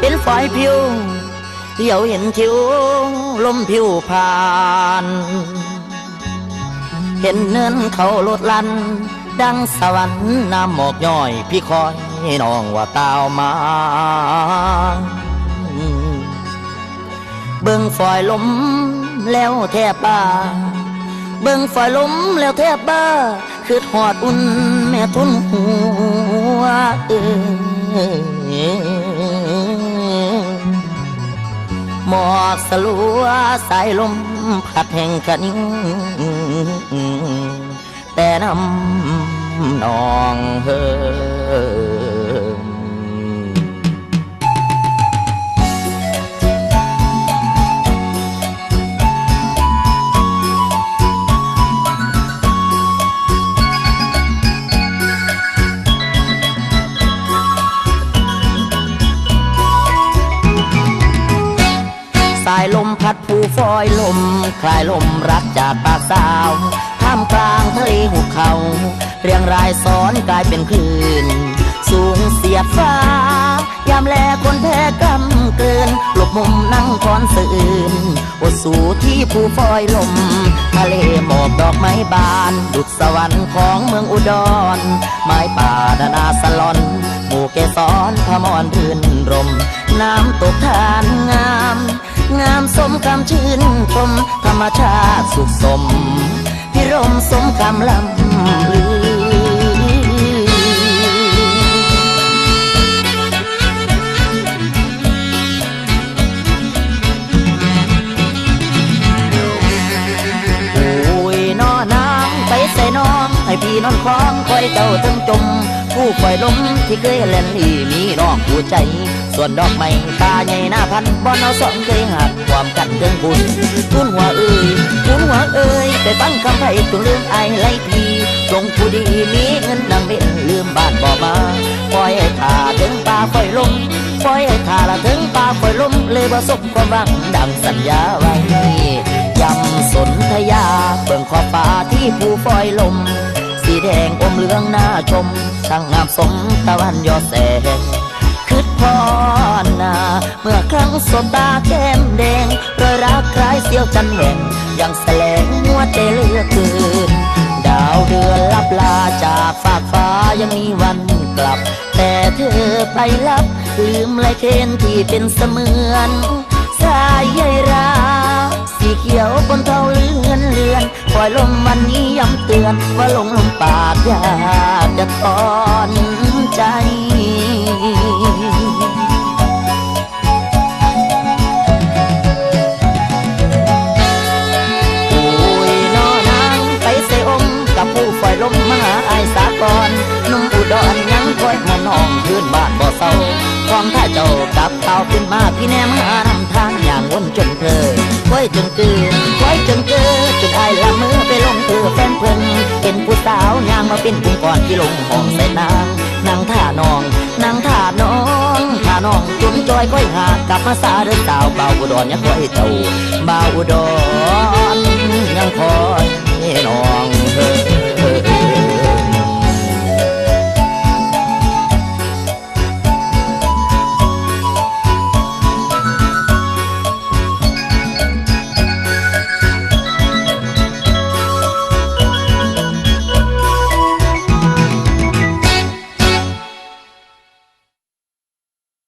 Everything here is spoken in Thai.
เป็นฝอยผิวเที่ยวเห็นทิวลมผิวผ่าน เห็นเนินเขาลดลัน ดังสวรรค์น้ำหมอกย่อยพี่คอยน้องว่าตาวมาเบิ่งฝอยลมแล้วแทบบ้า เบิ่งฝอยลมแล้วแทบบ้าคือหอดอุ่นแม่ทุนหัวเออ หมอกสลัวสายลมพัดแห่งกันแต่น้ำนองเฮ พัดผู้ฟอยลม คลายลมรักจากปากสาวท่ามกลางทะเลหุบเขา เรียงรายซ้อนกลายเป็นคลื่น สูงเสียดฟ้า ยามแลคนแพ้กำเกิน หลบมุมนั่งคอนสื่นอดสู่ที่ผู้ฟอยลม ทะเลหมอกดอกไม้บาน ดุจสวรรค์ของเมืองอุดร ไม้ป่าดานาสลอน หมู่เกสรพมรรื่นรม น้ำตกทานามสมชื่นชมธรรมชาติสุขสม พิรมสมคำลำลือโอ้ยนอน้ำไปใส่น้องให้พี่นอนคล้องคอยเจ้าถึงจม ผู้คอยลมที่เคยเล่นอีมีน้องผู้ใจ ส่วนดอกไม้ตาใหญ่หน้าพันบอนเอาสองเคยหักความกันเรื่องบุญคุณหัวเอ้ยคุณหัวเอ้ยไปฟังคำไพ่จงลืมไอายไลพีจงผู้ดีมีเงินนางเบ็นลืมบ้านบ่มาปล่อยให้ขาถึงป่าคอยลมปล่อยให้ขาละถึงป่าคอยลมเลยบ่สมความหวังดังสัญญาไว้ยำสนธยาเบิ่งขอบฟ้าที่ผู้ฟอยลมสีแดงอมเหลืองหน้าชมช่างงามสมตะวันยอแสง พอนาเมื่อครั้งสบตาแก้มแดงรอยรักคล้ายเสี้ยวจันแหว่งยังแสลงหัวใจเหลือเกิน ดาวเดือนลับลาจากฟากฟ้ายังมีวันกลับ แต่เธอไปลับ ลืมลายเทนที่เป็นเสมือนสายใยราสีเขียวบนเทาเลือนเลือนปล่อยลมวันนี้ย้ำเตือนว่าลงลมปากอยากจะถอนใจ ยังคอยมาน้องพื้นบ้านบ่เศร้าความถ้าเจ้ากลับเต่าขึ้นมาพี่แนมหานำทางอย่างวนจนเพลินไว้จนเกินไว้จนเกินจนอายละมือไปลงเธอแฟนเพิ่นเป็นผู้สาวยางมาเป็นผู้ก่อนที่ลงห้องใส่นางนางท่านองนางท่าน้องท่าน้องจนจอยก้อยหากลับมาสาเดินสาวเบาอุดรยังคอยเจ้าเบาอุดร